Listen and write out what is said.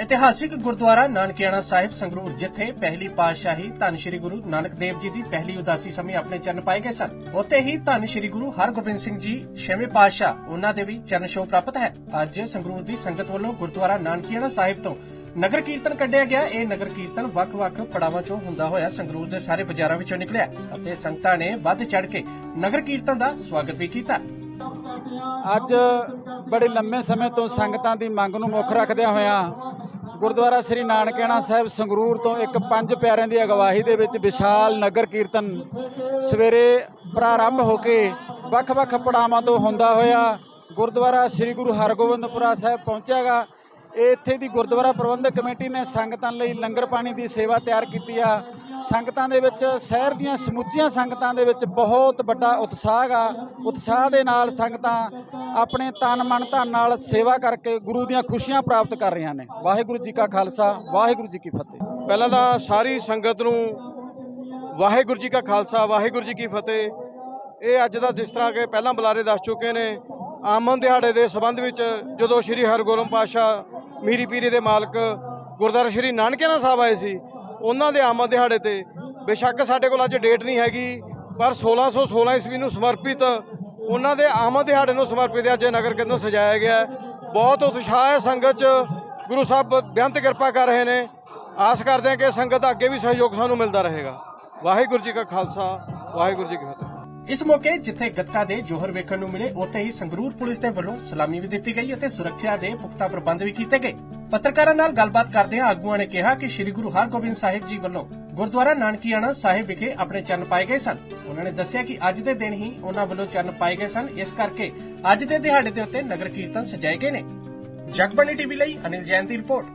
ਇਤਿਹਾਸਿਕ ਗੁਰਦੁਆਰਾ ਨਾਨਕਿਆਣਾ ਸਾਹਿਬ ਸੰਗਰੂਰ, ਜਿੱਥੇ ਪਹਿਲੀ ਪਾਤਸ਼ਾਹੀ ਧੰਨ ਸ਼੍ਰੀ ਗੁਰੂ ਨਾਨਕ ਦੇਵ ਜੀ ਦੀ ਪਹਿਲੀ ਉਦਾਸੀ ਸਮੇਂ ਆਪਣੇ ਚਰਨ ਪਾਏ ਗਏ ਸਨ। ਉੱਥੇ ਹੀ ਧੰਨ ਸ਼੍ਰੀ ਗੁਰੂ ਹਰਗੋਬਿੰਦ ਸਿੰਘ ਜੀ, ਛੇਵੇਂ ਪਾਤਸ਼ਾਹ, ਉਹਨਾਂ ਦੇ ਵੀ ਚਰਨ ਛੋਹ ਪ੍ਰਾਪਤ ਹੈ। ਅੱਜ ਸੰਗਰੂਰ ਦੀ ਸੰਗਤ ਵੱਲੋਂ ਗੁਰਦੁਆਰਾ ਨਾਨਕਿਆਣਾ ਸਾਹਿਬ ਤੋਂ ਨਗਰ ਕੀਰਤਨ ਕੱਢਿਆ ਗਿਆ। ਇਹ ਨਗਰ ਕੀਰਤਨ ਵੱਖ-ਵੱਖ ਪੜਾਵਾਂ ਚੋਂ ਹੁੰਦਾ ਹੋਇਆ ਸੰਗਰੂਰ ਦੇ ਸਾਰੇ ਬਾਜ਼ਾਰਾਂ ਵਿੱਚੋਂ ਨਿਕਲਿਆ ਅਤੇ ਸੰਗਤਾਂ ਨੇ ਵੱਧ ਚੜ ਕੇ ਨਗਰ ਕੀਰਤਨ ਦਾ ਸਵਾਗਤ ਵੀ ਕੀਤਾ। ਅੱਜ ਬੜੇ ਲੰਮੇ ਸਮੇਂ ਤੋਂ ਸੰਗਤਾਂ ਦੀ ਮੰਗ ਨੂੰ ਮੁੱਖ ਰੱਖਦਿਆਂ ਹੋਇਆਂ ਗੁਰਦੁਆਰਾ ਸ੍ਰੀ ਨਾਨਕਿਆਣਾ ਸਾਹਿਬ ਸੰਗਰੂਰ ਤੋਂ ਇੱਕ ਪੰਜ ਪਿਆਰਿਆਂ ਦੀ ਅਗਵਾਈ ਦੇ ਵਿੱਚ ਵਿਸ਼ਾਲ ਨਗਰ ਕੀਰਤਨ ਸਵੇਰੇ ਪ੍ਰਾਰੰਭ ਹੋ ਕੇ ਵੱਖ-ਵੱਖ ਪੜਾਵਾਂ ਤੋਂ ਹੁੰਦਾ ਹੋਇਆ ਗੁਰਦੁਆਰਾ ਸ੍ਰੀ ਗੁਰੂ ਹਰਗੋਬਿੰਦਪੁਰਾ ਸਾਹਿਬ ਪਹੁੰਚਿਆਗਾ। ਇਹ ਇੱਥੇ ਦੀ ਗੁਰਦੁਆਰਾ ਪ੍ਰਬੰਧਕ ਕਮੇਟੀ ਨੇ ਸੰਗਤਾਂ ਲਈ ਲੰਗਰ ਪਾਣੀ ਦੀ ਸੇਵਾ ਤਿਆਰ ਕੀਤੀ ਆ। ਸੰਗਤਾਂ ਦੇ ਵਿੱਚ, ਸ਼ਹਿਰ ਦੀਆਂ ਸਮੁੱਚੀਆਂ ਸੰਗਤਾਂ ਦੇ ਵਿੱਚ ਬਹੁਤ ਵੱਡਾ ਉਤਸ਼ਾਹ ਗਾ ਉਤਸ਼ਾਹ ਦੇ ਨਾਲ ਸੰਗਤਾਂ ਆਪਣੇ ਤਨ ਮਨ ਧਨ ਨਾਲ ਸੇਵਾ ਕਰਕੇ ਗੁਰੂ ਦੀਆਂ ਖੁਸ਼ੀਆਂ ਪ੍ਰਾਪਤ ਕਰ ਰਹੀਆਂ ਨੇ। ਵਾਹਿਗੁਰੂ ਜੀ ਕਾ ਖਾਲਸਾ, ਵਾਹਿਗੁਰੂ ਜੀ ਕੀ ਫਤਿਹ। ਪਹਿਲਾਂ ਤਾਂ ਸਾਰੀ ਸੰਗਤ ਨੂੰ ਵਾਹਿਗੁਰੂ ਜੀ ਕਾ ਖਾਲਸਾ, ਵਾਹਿਗੁਰੂ ਜੀ ਕੀ ਫਤਿਹ। ਇਹ ਅੱਜ ਦਾ ਜਿਸ ਤਰ੍ਹਾਂ ਕਿ ਪਹਿਲਾਂ ਬੁਲਾਰੇ ਦੱਸ ਚੁੱਕੇ ਨੇ, ਆਮਨ ਦਿਹਾੜੇ ਦੇ ਸਬੰਧ ਵਿੱਚ ਜਦੋਂ ਸ੍ਰੀ ਹਰਗੋਬਿੰਦ ਪਾਤਸ਼ਾਹ ਮੀਰੀ ਪੀਰੀ ਦੇ ਮਾਲਕ ਗੁਰਦੁਆਰਾ ਸ੍ਰੀ ਨਾਨਕਿਆਣਾ ਸਾਹਿਬ ਆਏ ਸੀ ਉਹਨਾਂ ਦੇ ਆਮਦ ਦਿਹਾੜੇ ਤੇ ਬੇਸ਼ੱਕ ਸਾਡੇ ਕੋਲ ਅੱਜ ਡੇਟ ਨਹੀਂ ਹੈਗੀ, ਪਰ 1616 ਈਸਵੀ ਨੂੰ ਸਮਰਪਿਤ ਉਹਨਾਂ ਦੇ ਆਮਦ ਦਿਹਾੜੇ ਨੂੰ ਸਮਰਪਿਤ ਅੱਜ ਇਹ ਨਗਰ ਕੀਰਤਨ ਸਜਾਇਆ ਗਿਆ ਬਹੁਤ ਉਤਸ਼ਾਹ ਹੈ ਸੰਗਤ 'ਚ। ਗੁਰੂ ਸਾਹਿਬ ਬੇਅੰਤ ਕਿਰਪਾ ਕਰ ਰਹੇ ਨੇ। ਆਸ ਕਰਦੇ ਹਾਂ ਕਿ ਸੰਗਤ ਦਾ ਅੱਗੇ ਵੀ ਸਹਿਯੋਗ ਸਾਨੂੰ ਮਿਲਦਾ ਰਹੇਗਾ। ਵਾਹਿਗੁਰੂ ਜੀ ਕਾ ਖਾਲਸਾ, ਵਾਹਿਗੁਰੂ ਜੀ ਕੀ ਫਤਿਹ। ਇਸ ਮੌਕੇ ਜਿੱਥੇ ਗੱਤਕਾ ਦੇ ਜੋਹਰ ਵੇਖਣ ਨੂੰ ਮਿਲੇ, ਉੱਥੇ ਹੀ ਸੰਗਰੂਰ ਪੁਲਿਸ ਦੇ ਵੱਲੋਂ ਸਲਾਮੀ ਵੀ ਦਿੱਤੀ ਗਈ ਅਤੇ ਸੁਰੱਖਿਆ ਦੇ ਪੁਖਤਾ ਪ੍ਰਬੰਧ ਵੀ ਕੀਤੇ ਗਏ। ਪੱਤਰਕਾਰਾਂ ਨਾਲ ਗੱਲਬਾਤ ਕਰਦਿਆਂ ਆਗੂਆਂ ਨੇ ਕਿਹਾ ਕਿ ਸ੍ਰੀ ਗੁਰੂ ਹਰਗੋਬਿੰਦ ਸਾਹਿਬ ਜੀ ਵੱਲੋਂ ਗੁਰਦੁਆਰਾ ਨਾਨਕੀਆਣਾ ਸਾਹਿਬ ਵਿਖੇ ਆਪਣੇ ਚਰਨ ਪਾਏ ਗਏ ਸਨ। ਉਹਨਾਂ ਨੇ ਦੱਸਿਆ ਕਿ ਅੱਜ ਦੇ ਦਿਨ ਹੀ ਉਹਨਾਂ ਵੱਲੋਂ ਚਰਨ ਪਾਏ ਗਏ ਸਨ। ਇਸ ਕਰਕੇ ਅੱਜ ਦੇ ਦਿਹਾੜੇ ਦੇ ਉੱਤੇ ਨਗਰ ਕੀਰਤਨ ਸਜਾਏ ਗਏ ਨੇ। ਜਗਬਾਣੀ ਟੀਵੀ ਲਈ ਅਨਿਲ ਜੈਨ ਦੀ ਰਿਪੋਰਟ।